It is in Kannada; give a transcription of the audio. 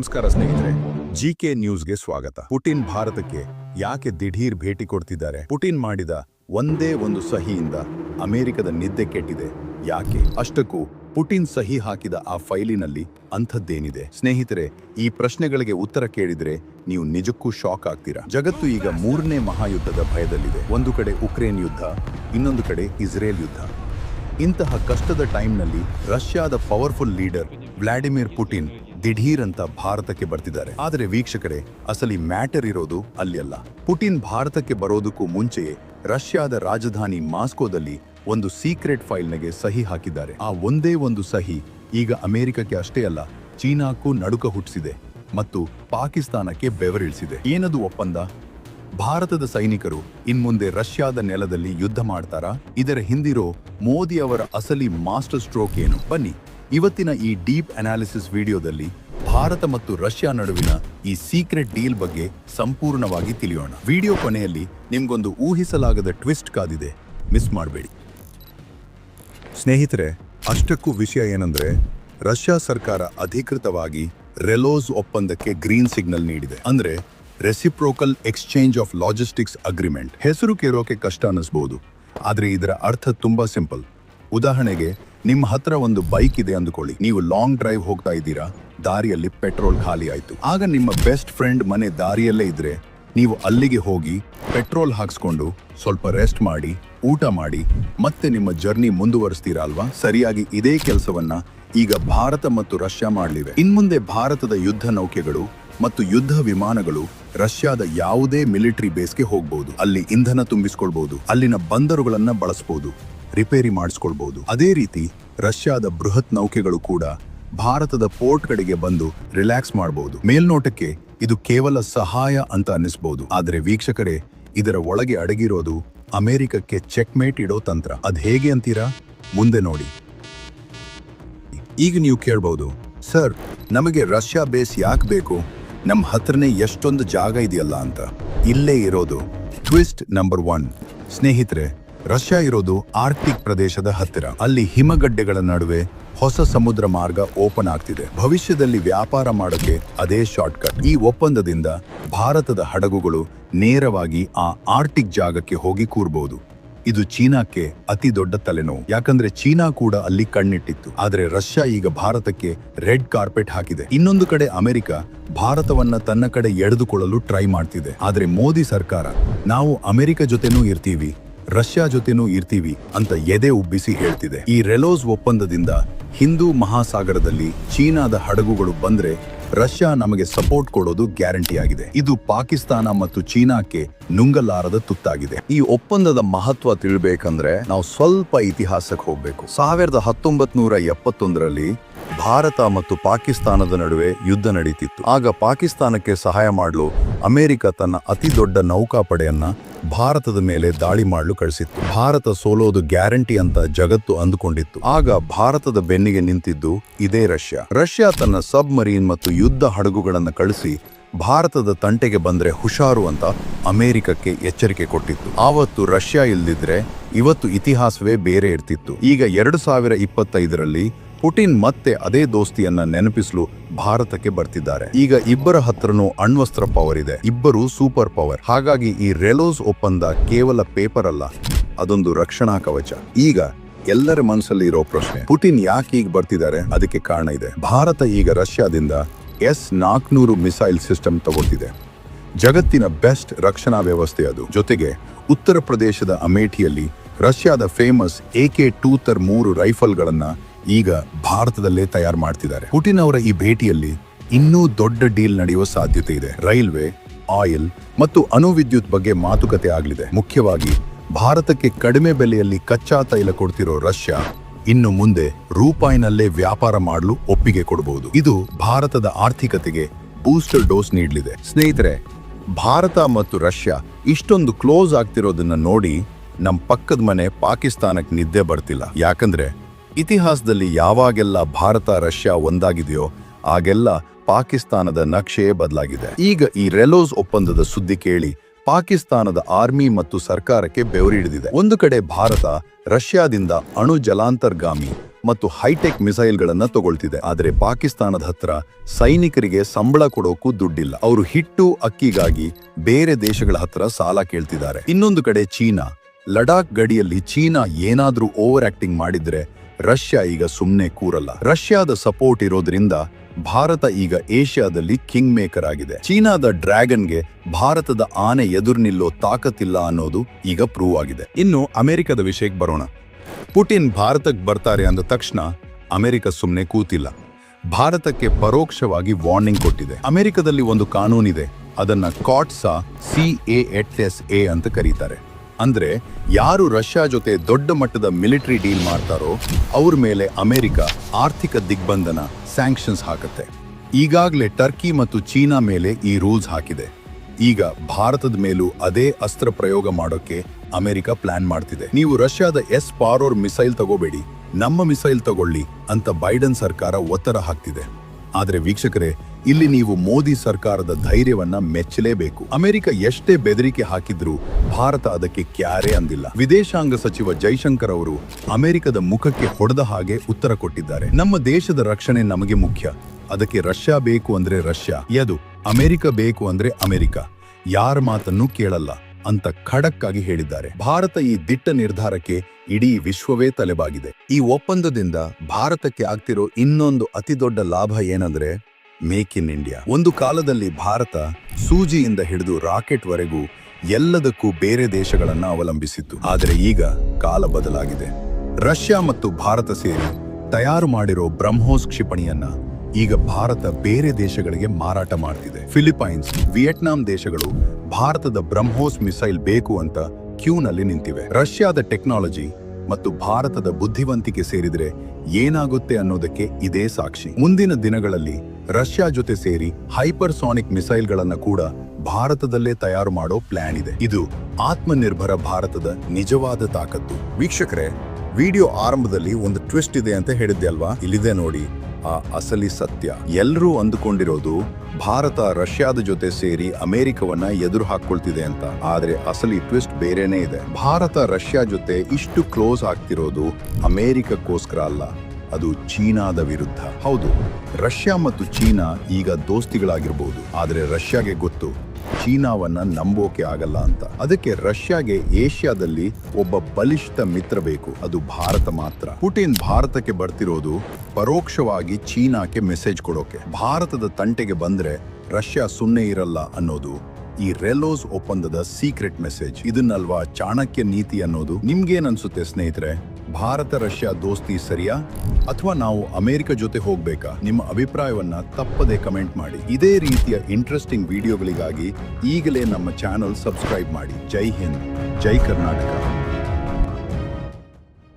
ನಮಸ್ಕಾರ ಸ್ನೇಹಿತರೆ ಜಿ ಕೆ ನ್ಯೂಸ್ಗೆ ಸ್ವಾಗತ. ಪುಟಿನ್ ಭಾರತಕ್ಕೆ ಯಾಕೆ ದಿಢೀರ್ ಭೇಟಿ ಕೊಡ್ತಿದ್ದಾರೆ? ಪುಟಿನ್ ಮಾಡಿದ ಒಂದೇ ಒಂದು ಸಹಿಯಿಂದ ಅಮೆರಿಕದ ನಿದ್ದೆ ಕೆಟ್ಟಿದೆ. ಯಾಕೆ? ಅಷ್ಟಕ್ಕೂ ಪುಟಿನ್ ಸಹಿ ಹಾಕಿದ ಆ ಫೈಲಿನಲ್ಲಿ ಅಂಥದ್ದೇನಿದೆ? ಸ್ನೇಹಿತರೆ, ಈ ಪ್ರಶ್ನೆಗಳಿಗೆ ಉತ್ತರ ಕೇಳಿದ್ರೆ ನೀವು ನಿಜಕ್ಕೂ ಶಾಕ್ ಆಗ್ತೀರಾ? ಜಗತ್ತು ಈಗ ಮೂರನೇ ಮಹಾಯುದ್ಧದ ಭಯದಲ್ಲಿದೆ. ಒಂದು ಕಡೆ ಉಕ್ರೇನ್ ಯುದ್ಧ, ಇನ್ನೊಂದು ಕಡೆ ಇಸ್ರೇಲ್ ಯುದ್ಧ. ಇಂತಹ ಕಷ್ಟದ ಟೈಮ್ನಲ್ಲಿ ರಷ್ಯಾದ ಪವರ್ಫುಲ್ ಲೀಡರ್ ವ್ಲಾಡಿಮಿರ್ ಪುಟಿನ್ ದಿಢೀರ್ ಅಂತ ಭಾರತಕ್ಕೆ ಬರ್ತಿದ್ದಾರೆ. ಆದರೆ ವೀಕ್ಷಕರೇ, ಅಸಲಿ ಮ್ಯಾಟರ್ ಇರೋದು ಅಲ್ಲಿ ಅಲ್ಲ ಪುಟಿನ್ ಭಾರತಕ್ಕೆ ಬರೋದಕ್ಕೂ ಮುಂಚೆಯೇ ರಷ್ಯಾದ ರಾಜಧಾನಿ ಮಾಸ್ಕೋದಲ್ಲಿ ಒಂದು ಸೀಕ್ರೆಟ್ ಫೈಲ್ನಗೆ ಸಹಿ ಹಾಕಿದ್ದಾರೆ. ಆ ಒಂದೇ ಒಂದು ಸಹಿ ಈಗ ಅಮೆರಿಕಕ್ಕೆ ಅಷ್ಟೇ ಅಲ್ಲ, ಚೀನಾಕ್ಕೂ ನಡುಕ ಹುಟ್ಟಿಸಿದೆ ಮತ್ತು ಪಾಕಿಸ್ತಾನಕ್ಕೆ ಬೆವರಿಳಿಸಿದೆ. ಏನದು ಒಪ್ಪಂದ? ಭಾರತದ ಸೈನಿಕರು ಇನ್ಮುಂದೆ ರಷ್ಯಾದ ನೆಲದಲ್ಲಿ ಯುದ್ಧ ಮಾಡ್ತಾರಾ? ಇದರ ಹಿಂದಿರೋ ಮೋದಿ ಅವರ ಅಸಲಿ ಮಾಸ್ಟರ್ ಸ್ಟ್ರೋಕ್ ಏನು? ಬನ್ನಿ. ಇವತ್ತಿನ ಈ ಡೀಪ್ ಅನಾಲಿಸಿಸ್ ವಿಡಿಯೋದಲ್ಲಿ ಭಾರತ ಮತ್ತು ರಷ್ಯಾ ನಡುವಿನ ಈ ಸೀಕ್ರೆಟ್ ಡೀಲ್ ಬಗ್ಗೆ ಸಂಪೂರ್ಣವಾಗಿ ತಿಳಿಯೋಣ. ವಿಡಿಯೋ ಕೊನೆಯಲ್ಲಿ ನಿಮ್ಗೊಂದು ಊಹಿಸಲಾಗದ ಟ್ವಿಸ್ಟ್ ಕಾದಿದೆ. ಮಿಸ್ ಮಾಡಬೇಡಿ. ಸ್ನೇಹಿತರೆ, ಅಷ್ಟಕ್ಕೂ ವಿಷಯ ಏನಂದ್ರೆ, ರಷ್ಯಾ ಸರ್ಕಾರ ಅಧಿಕೃತವಾಗಿ ರೆಲೋಸ್ ಒಪ್ಪಂದಕ್ಕೆ ಗ್ರೀನ್ ಸಿಗ್ನಲ್ ನೀಡಿದೆ. ಅಂದ್ರೆ reciprocal exchange of logistics agreement. ಹೆಸರು ಕೇಳೋಕೆ ಕಷ್ಟ ಅನ್ನಿಸ್ಬೋದು. ಆದ್ರೆ ಇದರ ಅರ್ಥ ತುಂಬಾ ಸಿಂಪಲ್. ಉದಾಹರಣೆಗೆ ನಿಮ್ಮ ಹತ್ರ ಒಂದು ಬೈಕ್ ಇದೆ ಅಂದುಕೊಳ್ಳಿ. ನೀವು ಲಾಂಗ್ ಡ್ರೈವ್ ಹೋಗ್ತಾ ಇದ್ದೀರಾ, ದಾರಿಯಲ್ಲಿ ಪೆಟ್ರೋಲ್ ಖಾಲಿ ಆಯಿತು. ಆಗ ನಿಮ್ಮ ಬೆಸ್ಟ್ ಫ್ರೆಂಡ್ ಮನೆ ದಾರಿಯಲ್ಲೇ ಇದ್ರೆ, ನೀವು ಅಲ್ಲಿಗೆ ಹೋಗಿ ಪೆಟ್ರೋಲ್ ಹಾಕ್ಸ್ಕೊಂಡು ಸ್ವಲ್ಪ ರೆಸ್ಟ್ ಮಾಡಿ, ಊಟ ಮಾಡಿ, ಮತ್ತೆ ನಿಮ್ಮ ಜರ್ನಿ ಮುಂದುವರಿಸ್ತೀರಾ ಅಲ್ವಾ? ಸರಿಯಾಗಿ ಇದೇ ಕೆಲಸವನ್ನ ಈಗ ಭಾರತ ಮತ್ತು ರಷ್ಯಾ ಮಾಡಲಿವೆ. ಇನ್ಮುಂದೆ ಭಾರತದ ಯುದ್ಧ ನೌಕೆಗಳು ಮತ್ತು ಯುದ್ಧ ವಿಮಾನಗಳು ರಷ್ಯಾದ ಯಾವುದೇ ಮಿಲಿಟರಿ ಬೇಸ್ಗೆ ಹೋಗ್ಬಹುದು ಅಲ್ಲಿ ಇಂಧನ ತುಂಬಿಸ್ಕೊಳ್ಬಹುದು ಅಲ್ಲಿನ ಬಂದರುಗಳನ್ನ ಬಳಸಬಹುದು ರಿಪೇರಿ ಮಾಡಿಸ್ಕೊಳ್ಬಹುದು ಅದೇ ರೀತಿ ರಷ್ಯಾದ ಬೃಹತ್ ನೌಕೆಗಳು ಕೂಡ ಭಾರತದ ಪೋರ್ಟ್ ಕಡೆಗೆ ಬಂದು ರಿಲ್ಯಾಕ್ಸ್ ಮಾಡಬಹುದು ಮೇಲ್ನೋಟಕ್ಕೆ ಇದು ಕೇವಲ ಸಹಾಯ ಅಂತ ಅನ್ನಿಸಬಹುದು ಆದರೆ ವೀಕ್ಷಕರೇ, ಇದರ ಒಳಗೆ ಅಡಗಿರೋದು ಅಮೆರಿಕಕ್ಕೆ ಚೆಕ್ಮೇಟ್ ಇಡೋ ತಂತ್ರ. ಅದ್ ಹೇಗೆ ಅಂತೀರಾ? ಮುಂದೆ ನೋಡಿ. ಈಗ ನೀವು ಕೇಳ್ಬಹುದು ಸರ್, ನಮಗೆ ರಷ್ಯಾ ಬೇಸ್ ಯಾಕೆ ಬೇಕು? ನಮ್ಮ ಹತ್ರನೇ ಎಷ್ಟೊಂದು ಜಾಗ ಇದೆಯಲ್ಲ ಅಂತ. ಇಲ್ಲೇ ಇರೋದು ಟ್ವಿಸ್ಟ್ ನಂಬರ್ ಒನ್. ಸ್ನೇಹಿತರೆ ರಷ್ಯಾ ಇರೋದು ಆರ್ಕ್ಟಿಕ್ ಪ್ರದೇಶದ ಹತ್ತಿರ. ಅಲ್ಲಿ ಹಿಮಗಡ್ಡೆಗಳ ನಡುವೆ ಹೊಸ ಸಮುದ್ರ ಮಾರ್ಗ ಓಪನ್ ಆಗ್ತಿದೆ. ಭವಿಷ್ಯದಲ್ಲಿ ವ್ಯಾಪಾರ ಮಾಡೋಕೆ ಅದೇ ಶಾರ್ಟ್ಕಟ್. ಈ ಒಪ್ಪಂದದಿಂದ ಭಾರತದ ಹಡಗುಗಳು ನೇರವಾಗಿ ಆ ಆರ್ಟಿಕ್ ಜಾಗಕ್ಕೆ ಹೋಗಿ ಕೂರ್ಬಹುದು ಇದು ಚೀನಾಕ್ಕೆ ಅತಿ ದೊಡ್ಡ ತಲೆನೋವು. ಯಾಕಂದ್ರೆ ಚೀನಾ ಕೂಡ ಅಲ್ಲಿ ಕಣ್ಣಿಟ್ಟಿತ್ತು. ಆದರೆ ರಷ್ಯಾ ಈಗ ಭಾರತಕ್ಕೆ ರೆಡ್ ಕಾರ್ಪೆಟ್ ಹಾಕಿದೆ. ಇನ್ನೊಂದು ಕಡೆ ಅಮೆರಿಕ ಭಾರತವನ್ನ ತನ್ನ ಕಡೆ ಎಳೆದುಕೊಳ್ಳಲು ಟ್ರೈ ಮಾಡ್ತಿದೆ. ಆದರೆ ಮೋದಿ ಸರ್ಕಾರ, ನಾವು ಅಮೆರಿಕ ಜೊತೆನೂ ಇರ್ತೀವಿ. ರಷ್ಯಾ ಜೊತೆನೂ ಇರ್ತೀವಿ ಅಂತ ಎದೆ ಉಬ್ಬಿಸಿ ಹೇಳ್ತಿದೆ. ಈ ರೆಲೋಸ್ ಒಪ್ಪಂದದಿಂದ ಹಿಂದೂ ಮಹಾಸಾಗರದಲ್ಲಿ ಚೀನಾದ ಹಡಗುಗಳು ಬಂದ್ರೆ ರಷ್ಯಾ ನಮಗೆ ಸಪೋರ್ಟ್ ಕೊಡೋದು ಗ್ಯಾರಂಟಿ ಆಗಿದೆ. ಇದು ಪಾಕಿಸ್ತಾನ ಮತ್ತು ಚೀನಾಕ್ಕೆ ನುಂಗಲಾರದ ತುತ್ತಾಗಿದೆ. ಈ ಒಪ್ಪಂದದ ಮಹತ್ವ ತಿಳಬೇಕಂದ್ರೆ ನಾವು ಸ್ವಲ್ಪ ಇತಿಹಾಸಕ್ಕೆ ಹೋಗ್ಬೇಕು. ಸಾವಿರದ ಹತ್ತೊಂಬತ್ ನೂರ ಎಪ್ಪತ್ತೊಂದರಲ್ಲಿ ಭಾರತ ಮತ್ತು ಪಾಕಿಸ್ತಾನದ ನಡುವೆ ಯುದ್ಧ ನಡೀತಿತ್ತು. ಆಗ ಪಾಕಿಸ್ತಾನಕ್ಕೆ ಸಹಾಯ ಮಾಡಲು ಅಮೆರಿಕ ತನ್ನ ಅತಿ ದೊಡ್ಡ ನೌಕಾಪಡೆಯನ್ನ ಭಾರತದ ಮೇಲೆ ದಾಳಿ ಮಾಡಲು ಕಳಿಸಿತ್ತು. ಭಾರತ ಸೋಲೋದು ಗ್ಯಾರಂಟಿ ಅಂತ ಜಗತ್ತು ಅಂದುಕೊಂಡಿತ್ತು. ಆಗ ಭಾರತದ ಬೆನ್ನಿಗೆ ನಿಂತಿದ್ದು ಇದೇ ರಷ್ಯಾ. ರಷ್ಯಾ ತನ್ನ ಸಬ್ ಮರೀನ್ ಮತ್ತು ಯುದ್ಧ ಹಡಗುಗಳನ್ನು ಕಳಿಸಿ ಭಾರತದ ತಂಟೆಗೆ ಬಂದರೆ ಹುಷಾರು ಅಂತ ಅಮೆರಿಕಕ್ಕೆ ಎಚ್ಚರಿಕೆ ಕೊಟ್ಟಿತ್ತು. ಆವತ್ತು ರಷ್ಯಾ ಇಲ್ದಿದ್ರೆ ಇವತ್ತು ಇತಿಹಾಸವೇ ಬೇರೆ ಇರ್ತಿತ್ತು. ಈಗ ಎರಡು ಸಾವಿರ ಇಪ್ಪತ್ತೈದರಲ್ಲಿ ಪುಟಿನ್ ಮತ್ತೆ ಅದೇ ದೋಸ್ತಿಯನ್ನ ನೆನಪಿಸಲು ಭಾರತಕ್ಕೆ ಬರ್ತಿದ್ದಾರೆ. ಈಗ ಇಬ್ಬರ ಹತ್ರನೂ ಅಣ್ವಸ್ತ್ರ ಪವರ್ ಇದೆ. ಇಬ್ಬರು ಸೂಪರ್ ಪವರ್ ಹಾಗಾಗಿ ಈ ರೆಲೋಸ್ ಒಪ್ಪಂದ ಕೇವಲ ಪೇಪರ್ ಅಲ್ಲ, ಅದೊಂದು ರಕ್ಷಣಾ ಕವಚ. ಈಗ ಎಲ್ಲರ ಮನಸ್ಸಲ್ಲಿ ಇರೋ ಪ್ರಶ್ನೆ, ಪುಟಿನ್ ಯಾಕೆ ಈಗ ಬರ್ತಿದ್ದಾರೆ? ಅದಕ್ಕೆ ಕಾರಣ ಇದೆ. ಭಾರತ ಈಗ ರಷ್ಯಾದಿಂದ ಎಸ್ ನಾಲ್ಕುನೂರು ಮಿಸೈಲ್ ಸಿಸ್ಟಮ್ ತಗೊಳ್ತಿದೆ. ಜಗತ್ತಿನ ಬೆಸ್ಟ್ ರಕ್ಷಣಾ ವ್ಯವಸ್ಥೆ ಅದು. ಜೊತೆಗೆ ಉತ್ತರ ಪ್ರದೇಶದ ಅಮೇಠಿಯಲ್ಲಿ ರಷ್ಯಾದ ಫೇಮಸ್ ಎ ಕೆ ಟೂ ತರ್ ಮೂರು ರೈಫಲ್ಗಳನ್ನ ಈಗ ಭಾರತದಲ್ಲೇ ತಯಾರು ಮಾಡ್ತಿದ್ದಾರೆ. ಪುಟಿನ್ ಅವರ ಈ ಭೇಟಿಯಲ್ಲಿ ಇನ್ನೂ ದೊಡ್ಡ ಡೀಲ್ ನಡೆಯುವ ಸಾಧ್ಯತೆ ಇದೆ. ರೈಲ್ವೆ, ಆಯಿಲ್ ಮತ್ತು ಅಣುವಿದ್ಯುತ್ ಬಗ್ಗೆ ಮಾತುಕತೆ ಆಗಲಿದೆ. ಮುಖ್ಯವಾಗಿ, ಭಾರತಕ್ಕೆ ಕಡಿಮೆ ಬೆಲೆಯಲ್ಲಿ ಕಚ್ಚಾ ತೈಲ ಕೊಡ್ತಿರೋ ರಷ್ಯಾ ಇನ್ನು ಮುಂದೆ ರೂಪಾಯಿನಲ್ಲೇ ವ್ಯಾಪಾರ ಮಾಡಲು ಒಪ್ಪಿಗೆ ಕೊಡಬಹುದು ಇದು ಭಾರತದ ಆರ್ಥಿಕತೆಗೆ ಬೂಸ್ಟರ್ ಡೋಸ್ ನೀಡಲಿದೆ. ಸ್ನೇಹಿತರೆ, ಭಾರತ ಮತ್ತು ರಷ್ಯಾ ಇಷ್ಟೊಂದು ಕ್ಲೋಸ್ ಆಗ್ತಿರೋದನ್ನ ನೋಡಿ ನಮ್ಮ ಪಕ್ಕದ ಮನೆ ಪಾಕಿಸ್ತಾನಕ್ಕೆ ನಿದ್ದೆ ಬರ್ತಿಲ್ಲ. ಯಾಕಂದ್ರೆ ಇತಿಹಾಸದಲ್ಲಿ ಯಾವಾಗೆಲ್ಲ ಭಾರತ, ರಷ್ಯಾ ಒಂದಾಗಿದೆಯೋ ಆಗೆಲ್ಲ ಪಾಕಿಸ್ತಾನದ ನಕ್ಷೆಯೇ ಬದಲಾಗಿದೆ. ಈಗ ಈ ರೆಲೋಸ್ ಒಪ್ಪಂದದ ಸುದ್ದಿ ಕೇಳಿ ಪಾಕಿಸ್ತಾನದ ಆರ್ಮಿ ಮತ್ತು ಸರ್ಕಾರಕ್ಕೆ ಬೆವರಿಡಿದಿದೆ ಒಂದು ಕಡೆ ಭಾರತ ರಷ್ಯಾದಿಂದ ಅಣು ಜಲಾಂತರ್ಗಾಮಿ ಮತ್ತು ಹೈಟೆಕ್ ಮಿಸೈಲ್ಗಳನ್ನ ತಗೊಳ್ತಿದೆ. ಆದರೆ ಪಾಕಿಸ್ತಾನದ ಹತ್ರ ಸೈನಿಕರಿಗೆ ಸಂಬಳ ಕೊಡೋಕು ದುಡ್ಡಿಲ್ಲ. ಅವರು ಹಿಟ್ಟು, ಅಕ್ಕಿಗಾಗಿ ಬೇರೆ ದೇಶಗಳ ಹತ್ರ ಸಾಲ ಕೇಳ್ತಿದ್ದಾರೆ. ಇನ್ನೊಂದು ಕಡೆ ಚೀನಾ. ಲಡಾಖ್ ಗಡಿಯಲ್ಲಿ ಚೀನಾ ಏನಾದ್ರೂ ಓವರ್ ಆಕ್ಟಿಂಗ್ ಮಾಡಿದ್ರೆ ರಷ್ಯಾ ಈಗ ಸುಮ್ಮನೆ ಕೂರಲ್ಲ. ರಷ್ಯಾದ ಸಪೋರ್ಟ್ ಇರೋದ್ರಿಂದ ಭಾರತ ಈಗ ಏಷ್ಯಾದಲ್ಲಿ ಕಿಂಗ್ ಮೇಕರ್ ಆಗಿದೆ. ಚೀನಾದ ಡ್ರ್ಯಾಗನ್ಗೆ ಭಾರತದ ಆನೆ ಎದುರು ನಿಲ್ಲೋ ತಾಕತ್ತಿಲ್ಲ ಅನ್ನೋದು ಈಗ ಪ್ರೂವ್ ಆಗಿದೆ. ಇನ್ನು ಅಮೆರಿಕದ ವಿಷಯಕ್ಕೆ ಬರೋಣ. ಪುಟಿನ್ ಭಾರತಕ್ಕೆ ಬರ್ತಾರೆ ಅಂದ ತಕ್ಷಣ ಅಮೆರಿಕ ಸುಮ್ಮನೆ ಕೂತಿಲ್ಲ. ಭಾರತಕ್ಕೆ ಪರೋಕ್ಷವಾಗಿ ವಾರ್ನಿಂಗ್ ಕೊಟ್ಟಿದೆ. ಅಮೆರಿಕದಲ್ಲಿ ಒಂದು ಕಾನೂನಿದೆ. ಅದನ್ನ CAATSA C A S A ಅಂತ ಕರೀತಾರೆ. ಅಂದ್ರೆ ಯಾರು ರಷ್ಯಾ ಜೊತೆ ದೊಡ್ಡ ಮಟ್ಟದ ಮಿಲಿಟರಿ ಡೀಲ್ ಮಾಡ್ತಾರೋ ಅವ್ರ ಮೇಲೆ ಅಮೆರಿಕ ಆರ್ಥಿಕ ದಿಗ್ಬಂಧನ ಸ್ಯಾಂಕ್ಷನ್ಸ್ ಹಾಕತ್ತೆ. ಈಗಾಗಲೇ ಟರ್ಕಿ ಮತ್ತು ಚೀನಾ ಮೇಲೆ ಈ ರೂಲ್ಸ್ ಹಾಕಿದೆ. ಈಗ ಭಾರತದ ಮೇಲೂ ಅದೇ ಅಸ್ತ್ರ ಪ್ರಯೋಗ ಮಾಡೋಕೆ ಅಮೆರಿಕ ಪ್ಲಾನ್ ಮಾಡ್ತಿದೆ. ನೀವು ರಷ್ಯಾದ ಎಸ್ ಪಾರೋರ್ ಮಿಸೈಲ್ ತಗೋಬೇಡಿ. ನಮ್ಮ ಮಿಸೈಲ್ ತಗೊಳ್ಳಿ ಅಂತ ಬೈಡನ್ ಸರ್ಕಾರ ಒತ್ತಡ ಹಾಕ್ತಿದೆ. ಆದ್ರೆ ವೀಕ್ಷಕರೇ, ಇಲ್ಲಿ ನೀವು ಮೋದಿ ಸರ್ಕಾರದ ಧೈರ್ಯವನ್ನ ಮೆಚ್ಚಲೇಬೇಕು. ಅಮೆರಿಕ ಎಷ್ಟೇ ಬೆದರಿಕೆ ಹಾಕಿದ್ರೂ ಭಾರತ ಅದಕ್ಕೆ ಕ್ಯಾರೆ ಅಂದಿಲ್ಲ. ವಿದೇಶಾಂಗ ಸಚಿವ ಜೈಶಂಕರ್ ಅವರು ಅಮೆರಿಕದ ಮುಖಕ್ಕೆ ಹೊಡೆದ ಹಾಗೆ ಉತ್ತರ ಕೊಟ್ಟಿದ್ದಾರೆ. ನಮ್ಮ ದೇಶದ ರಕ್ಷಣೆ ನಮಗೆ ಮುಖ್ಯ. ಅದಕ್ಕೆ ರಷ್ಯಾ ಬೇಕು ಅಂದ್ರೆ ರಷ್ಯಾ, ಯದು ಅಮೆರಿಕ ಬೇಕು ಅಂದ್ರೆ ಅಮೆರಿಕ. ಯಾರ ಮಾತನ್ನು ಕೇಳಲ್ಲ. ಅಂತ ಖಡಕ್ ಆಗಿ ಹೇಳಿದ್ದಾರೆ. ಭಾರತ ಈ ದಿಟ್ಟ ನಿರ್ಧಾರಕ್ಕೆ ಇಡೀ ವಿಶ್ವವೇ ತಲೆಬಾಗಿದೆ. ಈ ಒಪ್ಪಂದದಿಂದ ಭಾರತಕ್ಕೆ ಆಗ್ತಿರೋ ಇನ್ನೊಂದು ಅತಿದೊಡ್ಡ ಲಾಭ ಏನಂದ್ರೆ ಮೇಕ್ ಇನ್ ಇಂಡಿಯಾ. ಒಂದು ಕಾಲದಲ್ಲಿ ಭಾರತ ಸೂಜಿಯಿಂದ ಹಿಡಿದು ರಾಕೆಟ್ ವರೆಗೂ ಎಲ್ಲದಕ್ಕೂ ಬೇರೆ ದೇಶಗಳನ್ನ ಅವಲಂಬಿಸಿತ್ತು. ಆದರೆ ಈಗ ಕಾಲ ಬದಲಾಗಿದೆ. ರಷ್ಯಾ ಮತ್ತು ಭಾರತ ಸೇರಿ ತಯಾರು ಮಾಡಿರೋ ಬ್ರಹ್ಮೋಸ್ ಕ್ಷಿಪಣಿಯನ್ನ ಈಗ ಭಾರತ ಬೇರೆ ದೇಶಗಳಿಗೆ ಮಾರಾಟ ಮಾಡ್ತಿದೆ. ಫಿಲಿಪೈನ್ಸ್ ವಿಯೆಟ್ನಾಂ ದೇಶಗಳು ಭಾರತದ ಬ್ರಹ್ಮೋಸ್ ಮಿಸೈಲ್ ಬೇಕು ಅಂತ ಕ್ಯೂನಲ್ಲಿ ನಿಂತಿವೆ. ರಷ್ಯಾದ ಟೆಕ್ನಾಲಜಿ ಮತ್ತು ಭಾರತದ ಬುದ್ಧಿವಂತಿಕೆ ಸೇರಿದರೆ ಏನಾಗುತ್ತೆ ಅನ್ನೋದಕ್ಕೆ ಇದೇ ಸಾಕ್ಷಿ. ಮುಂದಿನ ದಿನಗಳಲ್ಲಿ ರಷ್ಯಾ ಜೊತೆ ಸೇರಿ ಹೈಪರ್ಸಾನಿಕ್ ಮಿಸೈಲ್ಗಳನ್ನು ಕೂಡ ಭಾರತದಲ್ಲೇ ತಯಾರು ಮಾಡೋ ಪ್ಲಾನ್ ಇದೆ. ಇದು ಆತ್ಮನಿರ್ಭರ ಭಾರತದ ನಿಜವಾದ ತಾಕತ್ತು. ವೀಕ್ಷಕರೇ, ವಿಡಿಯೋ ಆರಂಭದಲ್ಲಿ ಒಂದು ಟ್ವಿಸ್ಟ್ ಇದೆ ಅಂತ ಹೇಳಿದ್ದೆ ಅಲ್ವಾ? ಇಲ್ಲಿದೆ ನೋಡಿ. ಆ ಅಸಲಿ ಸತ್ಯ. ಎಲ್ಲರೂ ಅಂದುಕೊಂಡಿರೋದು ಭಾರತ ರಷ್ಯಾದ ಜೊತೆ ಸೇರಿ ಅಮೆರಿಕವನ್ನ ಎದುರು ಹಾಕೊಳ್ತಿದೆ ಅಂತ. ಆದ್ರೆ ಅಸಲಿ ಟ್ವಿಸ್ಟ್ ಬೇರೆನೇ ಇದೆ. ಭಾರತ ರಷ್ಯಾ ಜೊತೆ ಇಷ್ಟು ಕ್ಲೋಸ್ ಆಗ್ತಿರೋದು ಅಮೆರಿಕಕ್ಕೋಸ್ಕರ ಅಲ್ಲ. ಅದು ಚೀನಾದ ವಿರುದ್ಧ. ಹೌದು, ರಷ್ಯಾ ಮತ್ತು ಚೀನಾ ಈಗ ದೋಸ್ತಿಗಳಾಗಿರ್ಬೋದು. ಆದ್ರೆ ರಷ್ಯಾಗೆ ಗೊತ್ತು ಚೀನಾವನ್ನ ನಂಬೋಕೆ ಆಗಲ್ಲ ಅಂತ. ಅದಕ್ಕೆ ರಷ್ಯಾಗೆ ಏಷ್ಯಾದಲ್ಲಿ ಒಬ್ಬ ಬಲಿಷ್ಠ ಮಿತ್ರ ಬೇಕು. ಅದು ಭಾರತ ಮಾತ್ರ. ಪುಟಿನ್ ಭಾರತಕ್ಕೆ ಬರ್ತಿರೋದು ಪರೋಕ್ಷವಾಗಿ ಚೀನಾಕ್ಕೆ ಮೆಸೇಜ್ ಕೊಡೋಕೆ. ಭಾರತದ ತಂಟೆಗೆ ಬಂದ್ರೆ ರಷ್ಯಾ ಸುಮ್ಮನೆ ಇರಲ್ಲ ಅನ್ನೋದು ಈ ರೆಲೋಸ್ ಒಪ್ಪಂದದ ಸೀಕ್ರೆಟ್ ಮೆಸೇಜ್. ಇದನ್ನಲ್ವಾ ಚಾಣಕ್ಯ ನೀತಿ ಅನ್ನೋದು? ನಿಮ್ಗೇನ್ ಅನ್ಸುತ್ತೆ ಸ್ನೇಹಿತರೆ? ಭಾರತ, ರಷ್ಯಾ ದೋಸ್ತಿ ಸರಿಯಾ? ಅಥವಾ ನಾವು ಅಮೆರಿಕ ಜೊತೆ ಹೋಗ್ಬೇಕಾ? ನಿಮ್ಮ ಅಭಿಪ್ರಾಯವನ್ನ ತಪ್ಪದೆ ಕಮೆಂಟ್ ಮಾಡಿ. ಇದೇ ರೀತಿಯ ಇಂಟ್ರೆಸ್ಟಿಂಗ್ ವಿಡಿಯೋಗಳಿಗಾಗಿ ಈಗಲೇ ನಮ್ಮ ಚಾನಲ್ ಸಬ್ಸ್ಕ್ರೈಬ್ ಮಾಡಿ. ಜೈ ಹಿಂದ್. ಜೈ ಕರ್ನಾಟಕ.